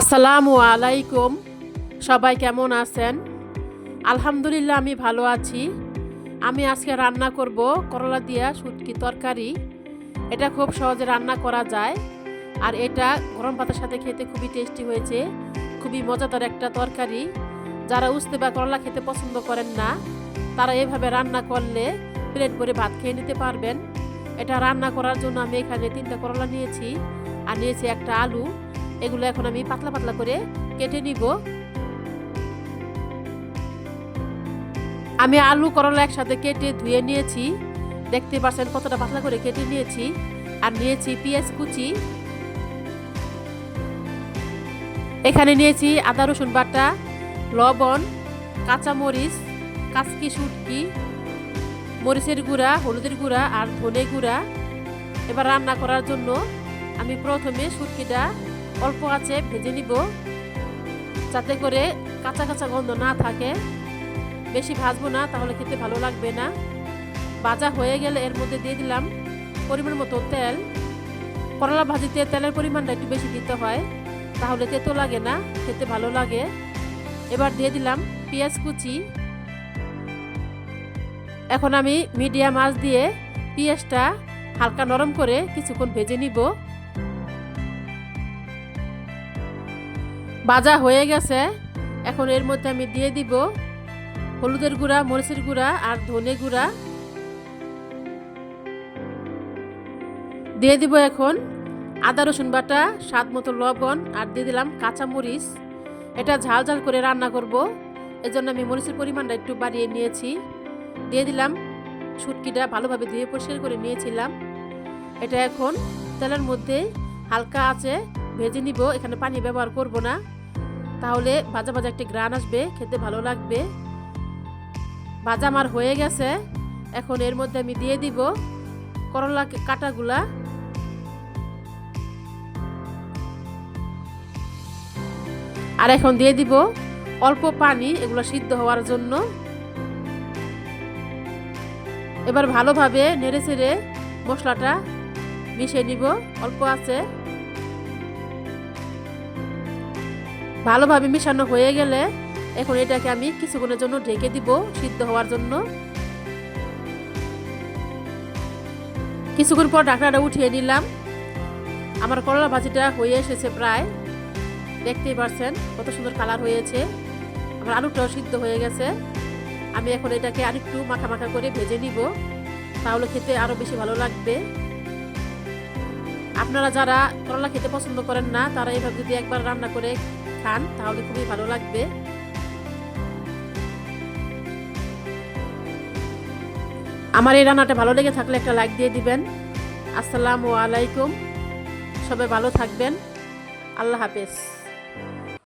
আসসালামু আলাইকুম। সবাই কেমন আছেন? আলহামদুলিল্লাহ, আমি ভালো আছি। আমি আজকে রান্না করব করলা দিয়া শুটকি তরকারি। এটা খুব সহজে রান্না করা যায়। আর এটা গরম পাতার সাথে খেতে খুবই টেস্টি হয়েছে। খুবই মজাদার একটা তরকারি। যারা উস্তে বা করলা খেতে পছন্দ করেন না, তারা এভাবে রান্না করলে প্লেট করে ভাত খেয়ে নিতে পারবেন। এটা রান্না করার জন্য আমি এখানে তিনটা করলা নিয়েছি। আর নিয়েছি একটা আলু। এগুলো এখন আমি পাতলা পাতলা করে কেটে নিব। আমি আলু করলা একসাথে কেটে ধুয়ে নিয়েছি। দেখতে পাচ্ছেন কতটা পাতলা করে কেটে নিয়েছি। আর নিয়েছি পেঁয়াজ কুচি। এখানে নিয়েছি আদা, রসুন বাটা, লবণ, কাঁচামরিচ কাঁচকি শুটকি, মরিচের গুঁড়া, হলুদের গুঁড়া আর ধনে গুঁড়া। এবার রান্না করার জন্য আমি প্রথমে শুটকিটা অল্প আছে, ভেজে নিব। যাতে করে কাঁচা কাঁচা গন্ধ না থাকে। বেশি ভাজবো না, তাহলে খেতে ভালো লাগবে না। ভাজা হয়ে গেলে এর মধ্যে দিয়ে দিলাম পরিমাণ মতো তেল। করলা ভাজিতে তেলের পরিমাণটা একটু বেশি দিতে হয়, তাহলে তেতো লাগে না, খেতে ভালো লাগে। এবার দিয়ে দিলাম পেঁয়াজ কুচি। এখন আমি মিডিয়াম আঁচ দিয়ে পেঁয়াজটা হালকা নরম করে কিছুক্ষণ ভেজে নিব। ভাজা হয়ে গেছে। এখন এর মধ্যে আমি দিয়ে দিব হলুদের গুঁড়া, মরিচের গুঁড়া আর ধনে গুঁড়া। দিয়ে দিব এখন আদা, রসুন বাটা, স্বাদ মতো লবণ আর দিয়ে দিলাম কাঁচা মরিচ। এটা ঝাল ঝাল করে রান্না করব। এজন্য আমি মরিচের পরিমাণটা একটু বাড়িয়ে নিয়েছি। দিয়ে দিলাম ছুটকিটা ভালোভাবে ধুয়ে পরিষ্কার করে নিয়েছিলাম। এটা এখন তেলের মধ্যে হালকা আছে ভেজে নিব। এখানে পানি ব্যবহার করব না। তাহলে ভাজা ভাজা একটি গ্রান আসবে, খেতে ভালো লাগবে। ভাজা আমার হয়ে গেছে। এখন এর মধ্যে আমি দিয়ে দিব করলা কাটাগুলা। আর এখন দিয়ে দিব অল্প পানি, এগুলো সিদ্ধ হওয়ার জন্য। এবার ভালোভাবে নেড়ে চেড়ে মশলাটা মিশিয়ে নিব, অল্প আছে। ভালোভাবে মিশানো হয়ে গেলে এখন এটাকে আমি কিছুক্ষণের জন্য ঢেকে দিব সিদ্ধ হওয়ার জন্য। কিছুক্ষণ পর ঢাকনাটা উঠিয়ে নিলাম। আমার করলা ভাজিটা হয়ে এসেছে প্রায়। দেখতেই পারছেন কত সুন্দর কালার হয়েছে। আমার আলুটাও সিদ্ধ হয়ে গেছে। আমি এখন এটাকে আরেকটু মাখা মাখা করে ভেজে নিব। তাহলে খেতে আরও বেশি ভালো লাগবে। আপনারা যারা করলা খেতে পছন্দ করেন না, তারা এইভাবে যদি একবার রান্না করে খান, তাহলে খুবই ভালো লাগবে। আমার এই রান্নাটা ভালো লেগে থাকলে একটা লাইক দিয়ে দিবেন। আসসালামু আলাইকুম। সবাই ভালো থাকবেন। আল্লাহ হাফেজ।